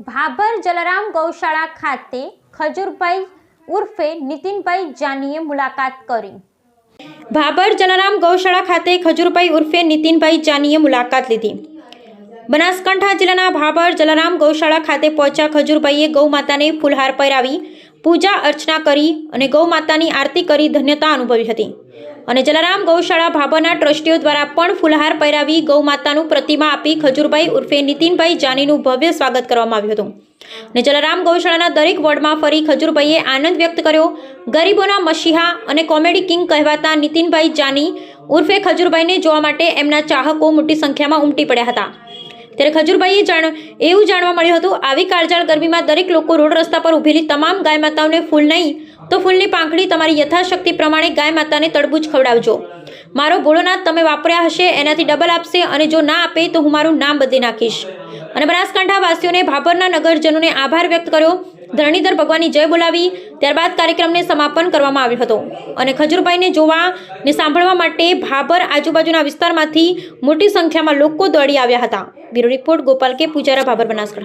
ભાભર જલારામ ગૌશાળા ખાતે ખજૂરભાઈ ઉર્ફે નીતિનભાઈ જાનીએ મુલાકાત કરી. ભાભર જલારામ ગૌશાળા ખાતે ખજૂરભાઈ ઉર્ફે નીતિનભાઈ જાનીએ મુલાકાત લીધી. બનાસકાંઠા જિલ્લાના ભાભર જલારામ ગૌશાળા ખાતે પહોંચ્યા ખજૂરભાઈએ ગૌ માતાને ફૂલહાર પહેરાવી પૂજા અર્ચના કરી અને ગૌ માતાની આરતી કરી ધન્યતા અનુભવી હતી. અને જલારામ ગૌશાળા ભાભાના ટ્રસ્ટીઓ દ્વારા પણ ફૂલહાર પહેરાવી ગૌ માતાનું પ્રતિમા આપી ખજુરભાઈ ઉર્ફે નીતિનભાઈ જાનીનું ભવ્ય સ્વાગત કરવામાં આવ્યું હતું. અને જલારામ ગૌશાળાના દરેક વોર્ડમાં ફરી ખજૂરભાઈએ આનંદ વ્યક્ત કર્યો. ગરીબોના મસીહા અને કોમેડી કિંગ કહેવાતા નીતિનભાઈ જાની ઉર્ફે ખજુરભાઈને જોવા માટે એમના ચાહકો મોટી સંખ્યામાં ઉમટી પડ્યા હતા. ત્યારે ખજૂરભાઈએ જાણ, એવું જાણવા મળ્યું હતું, આવી કાળજાળ ગરમીમાં દરેક લોકો રોડ રસ્તા પર ઉભેલી તમામ ગાય માતાઓને ફૂલ નહીં તો ફૂલની પાંખડી તમારી યથાશક્તિ પ્રમાણે ગાય માતાને તડબૂચ ખવડાવજો. મારો ભોળોનાથ તમે વાપર્યા હશે, એનાથી ડબલ આપશે અને જો ના આપે તો હું મારું નામ બદલી નાખીશ. અને બનાસકાંઠા વાસીઓને ભાભરના નગરજનોને આભાર વ્યક્ત કર્યો. ધરણીધર ભગવાનની જય બોલાવી. ત્યારબાદ કાર્યક્રમને સમાપન કરવામાં આવ્યો હતો. અને ખજૂરભાઈને જોવા ને સાંભળવા માટે ભાભર આજુબાજુના વિસ્તારમાંથી મોટી સંખ્યામાં લોકો દોડી આવ્યા હતા. બ્યુરો રિપોર્ટ ગોપાલ કે પૂજારા ભાભર બનાસકાંઠા.